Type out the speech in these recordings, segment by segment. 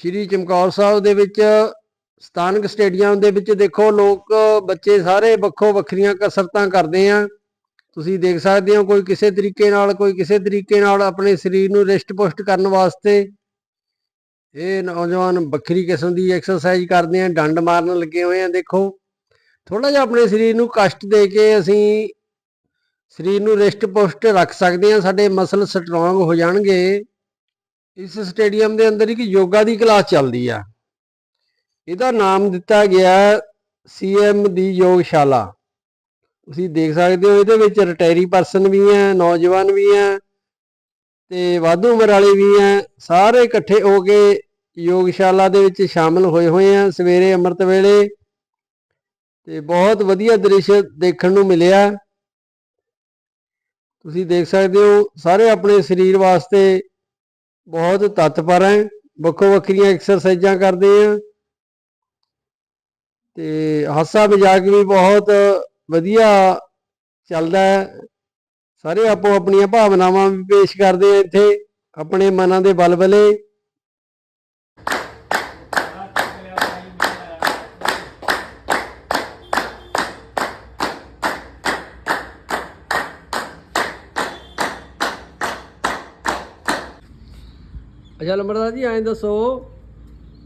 ਸ਼੍ਰੀ ਚਮਕੌਰ ਸਾਹਿਬ ਦੇ ਵਿੱਚ ਸਥਾਨਕ ਸਟੇਡੀਅਮ ਦੇ ਵਿੱਚ ਦੇਖੋ, ਲੋਕ ਬੱਚੇ ਸਾਰੇ ਵੱਖੋ ਵੱਖਰੀਆਂ ਕਸਰਤਾਂ ਕਰਦੇ ਆ। ਤੁਸੀਂ ਦੇਖ ਸਕਦੇ ਹੋ, ਕੋਈ ਕਿਸੇ ਤਰੀਕੇ ਨਾਲ, ਕੋਈ ਕਿਸੇ ਤਰੀਕੇ ਨਾਲ ਆਪਣੇ ਸਰੀਰ ਨੂੰ ਰਿਸ਼ਟ ਪੁਸ਼ਟ ਕਰਨ ਵਾਸਤੇ ਇਹ ਨੌਜਵਾਨ ਵੱਖਰੀ ਕਿਸਮ ਦੀ ਐਕਸਰਸਾਈਜ਼ ਕਰਦੇ ਆ, ਡੰਡ ਮਾਰਨ ਲੱਗੇ ਹੋਏ ਆ, ਦੇਖੋ। ਥੋੜਾ ਜਿਹਾ ਆਪਣੇ ਸਰੀਰ ਨੂੰ ਕਸ਼ਟ ਦੇ ਕੇ ਅਸੀਂ ਸਰੀਰ ਨੂੰ ਰਿਸ਼ਟ ਪੁਸ਼ਟ ਰੱਖ ਸਕਦੇ ਆ, ਸਾਡੇ ਮਸਲ ਸਟਰੋਂਗ ਹੋ ਜਾਣਗੇ। ਇਸ ਸਟੇਡੀਅਮ ਦੇ ਅੰਦਰ ਇੱਕ ਯੋਗਾ ਦੀ ਕਲਾਸ ਚੱਲਦੀ ਆ। ਇਹਦਾ ਨਾਮ ਦਿੱਤਾ ਗਿਆ ਸੀਐਮ ਦੀ ਯੋਗਸ਼ਾਲਾ। ਤੁਸੀਂ ਦੇਖ ਸਕਦੇ ਹੋ ਇਹਦੇ ਵਿੱਚ ਰਿਟਾਇਰੀ ਪਰਸਨ ਵੀ ਆ ਨੌਜਵਾਨ ਵੀ ਆ ਤੇ ਵਾਧੂ ਉਮਰ ਵਾਲੇ ਵੀ ਆ ਸਾਰੇ ਇਕੱਠੇ ਹੋ ਕੇ ਯੋਗਸ਼ਾਲਾ ਦੇ ਵਿੱਚ ਸ਼ਾਮਲ ਹੋਏ ਹੋਏ ਆ ਸਵੇਰੇ ਅੰਮ੍ਰਿਤ ਵੇਲੇ ਤੇ ਬਹੁਤ ਵਧੀਆ ਦ੍ਰਿਸ਼ ਦੇਖਣ ਨੂੰ ਮਿਲਿਆ। ਤੁਸੀਂ ਦੇਖ ਸਕਦੇ ਹੋ ਸਾਰੇ ਆਪਣੇ ਸਰੀਰ ਵਾਸਤੇ ਬਹੁਤ ਤਤਪਰ ਹੈ। ਵੱਖੋ ਵੱਖਰੀਆਂ ਐਕਸਰਸਾਈਜ਼ਾਂ ਕਰਦੇ ਆ। ਤੇ ਹਾਸਾ ਮਜ਼ਾਕ ਵੀ ਬਹੁਤ ਵਧੀਆ ਚੱਲਦਾ ਹੈ। ਸਾਰੇ ਆਪੋ ਆਪਣੀਆਂ ਭਾਵਨਾਵਾਂ ਵੀ ਪੇਸ਼ ਕਰਦੇ ਆ ਇੱਥੇ। ਆਪਣੇ ਮਨਾਂ ਦੇ ਬਲਬਲੇ ਅੱਛਾ ਲੰਬੜਦਾਰ ਜੀ ਐਂ ਦੱਸੋ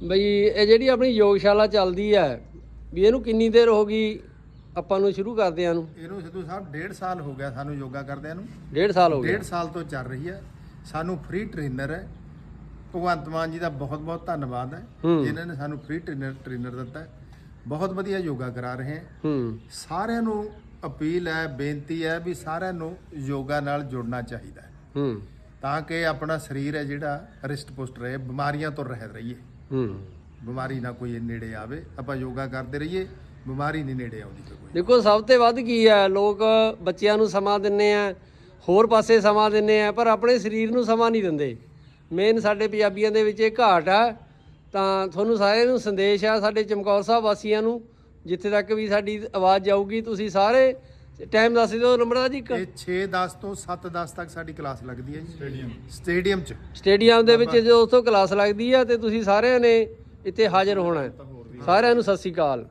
ਬਈ ਇਹ ਜਿਹੜੀ ਆਪਣੀ ਯੋਗਸ਼ਾਲਾ ਚੱਲਦੀ ਹੈ ਵੀ ਇਹਨੂੰ ਕਿੰਨੀ ਦੇਰ ਹੋ ਗਈ ਆਪਾਂ ਨੂੰ ਸ਼ੁਰੂ ਕਰਦਿਆਂ ਨੂੰ? ਇਹਨੂੰ ਸਿੱਧੂ ਸਾਹਿਬ ਡੇਢ ਸਾਲ ਹੋ ਗਿਆ ਸਾਨੂੰ ਯੋਗਾ ਕਰਦਿਆਂ ਨੂੰ। ਡੇਢ ਸਾਲ ਹੋ ਗਿਆ। ਡੇਢ ਸਾਲ ਤੋਂ ਚੱਲ ਰਹੀ ਹੈ। ਸਾਨੂੰ ਫ੍ਰੀ ਟ੍ਰੇਨਰ ਹੈ। ਭਗਵੰਤ ਮਾਨ ਜੀ ਦਾ ਬਹੁਤ ਬਹੁਤ ਧੰਨਵਾਦ ਹੈ। ਹੂੰ। ਜਿਨ੍ਹਾਂ ਨੇ ਸਾਨੂੰ ਫ੍ਰੀ ਟ੍ਰੇਨਰ ਟ੍ਰੇਨਰ ਦਿੱਤਾ ਹੈ। ਬਹੁਤ ਵਧੀਆ ਯੋਗਾ ਕਰਾ ਰਹੇ ਹੈ। ਹੂੰ। ਸਾਰਿਆਂ ਨੂੰ ਅਪੀਲ ਹੈ ਬੇਨਤੀ ਹੈ ਵੀ ਸਾਰਿਆਂ ਨੂੰ ਯੋਗਾ ਨਾਲ ਜੁੜਨਾ ਚਾਹੀਦਾ ਹੈ। ਹੂੰ। ਤਾਂ ਕਿ ਆਪਣਾ ਸਰੀਰ ਹੈ ਜਿਹੜਾ ਰਿਸ਼ਟ ਪੁਸ਼ਟ ਰਹੇ ਬਿਮਾਰੀਆਂ ਤੋਂ ਰਹਿਤ ਰਹੀਏ। ਹੂੰ। ਬਿਮਾਰੀ ਨਾ ਕੋਈ ਨੇੜੇ ਆਵੇ ਆਪਾਂ ਯੋਗਾ ਕਰਦੇ ਰਹੀਏ ਬਿਮਾਰੀ ਨਹੀਂ ਨੇੜੇ ਆਉਂਦੀ ਕੋਈ। ਦੇਖੋ ਸਭ ਤੋਂ ਵੱਧ ਕੀ ਹੈ ਲੋਕ ਬੱਚਿਆਂ ਨੂੰ ਸਮਾਂ ਦਿੰਨੇ ਆ ਹੋਰ ਪਾਸੇ ਸਮਾਂ ਦਿੰਨੇ ਆ ਪਰ ਆਪਣੇ ਸਰੀਰ ਨੂੰ ਸਮਾਂ ਨਹੀਂ ਦਿੰਦੇ। ਮੇਨ ਸਾਡੇ ਪੰਜਾਬੀਆਂ ਦੇ ਵਿੱਚ ਇਹ ਘਾਟ ਆ ਤਾਂ ਤੁਹਾਨੂੰ ਸਾਰਿਆਂ ਨੂੰ ਸੰਦੇਸ਼ ਆ ਸਾਡੇ ਚਮਕੌਰ ਸਾਹਿਬ ਵਾਸੀਆਂ ਨੂੰ ਜਿੱਥੇ ਤੱਕ ਵੀ ਸਾਡੀ ਆਵਾਜ਼ ਜਾਊਗੀ ਤੁਸੀਂ ਸਾਰੇ ਟਾਈਮ ਦੱਸ ਦਿਓ ਨੰਬਰ ਦਾ ਜੀ ਇੱਕ। ਇਹ 6:10 ਤੋਂ 7:10 ਤੱਕ ਸਾਡੀ ਕਲਾਸ ਲੱਗਦੀ ਹੈ ਜੀ। ਸਟੇਡੀਅਮ ਸਟੇਡੀਅਮ 'ਚ। ਸਟੇਡੀਅਮ ਦੇ ਵਿੱਚ ਜੋ ਉਥੋਂ ਕਲਾਸ ਲੱਗਦੀ ਆ ਤੇ ਤੁਸੀਂ ਸਾਰਿਆਂ ਨੇ ਇੱਥੇ ਹਾਜ਼ਰ ਹੋਣਾ ਹੈ। ਸਾਰਿਆਂ ਨੂੰ ਸਤਿ ਸ੍ਰੀ ਅਕਾਲ।